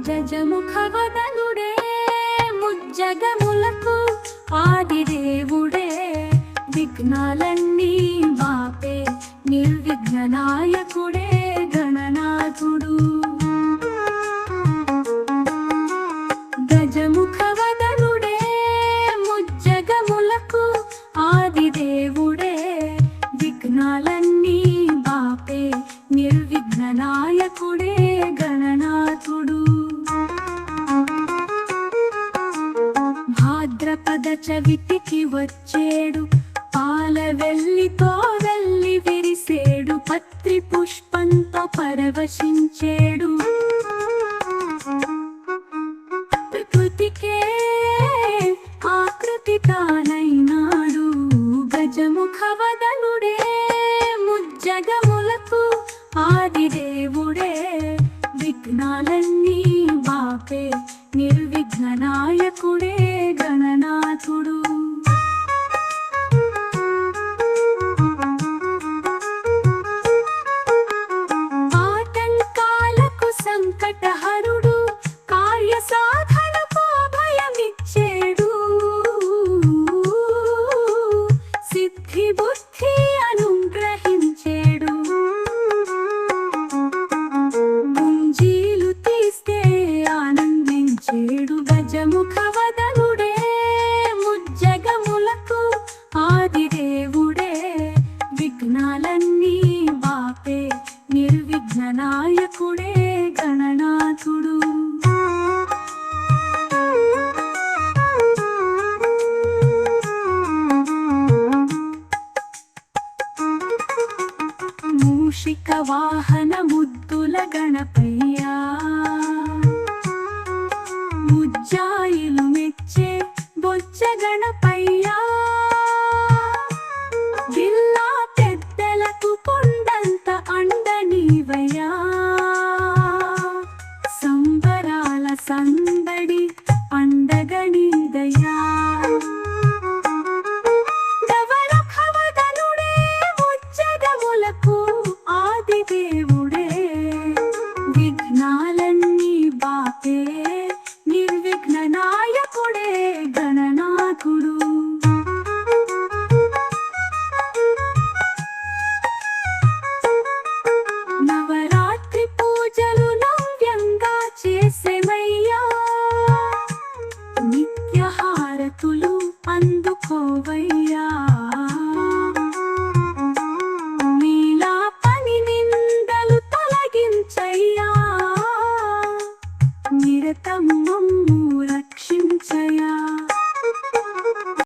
జజముఖవదనుడే ముజ్జగములకు ఆదిదేవుడే. విఘ్నాలన్నీ బాపే నిర్విఘ్ననాయకుడే గణనాథుడు. గజముఖవదనుడే ముజ్జగములకు ఆదిదేవుడే. విఘ్నాలన్నీ చవిటికి వచ్చేడు. పాల వెళ్ళితో వెళ్ళి విరిసేడు. పత్రి పుష్పంతో పరవశించేడు. ప్రకృతికే ఆకృతి తానైనాడు. గజముఖవదనుడే ముజ్జగములకు ఆదిదేవుడే. విఘ్నాలన్నీ నిర్విఘ్న గణనాథుడు. ఆటంకాలకు సంకటహరుడు గజముఖవదనుడే ముజ్జగములకు ఆదిదేవుడే. విఘ్నాలన్నీ బాపే నిర్విఘ్న నాయకుడే గణనాథుడు. మూషిక వాహన నీవయ్యా సంబరాల సందడి పండగనీదయ్యా ఆదిదేవుడే విఘ్నాలన్నీ బాపే.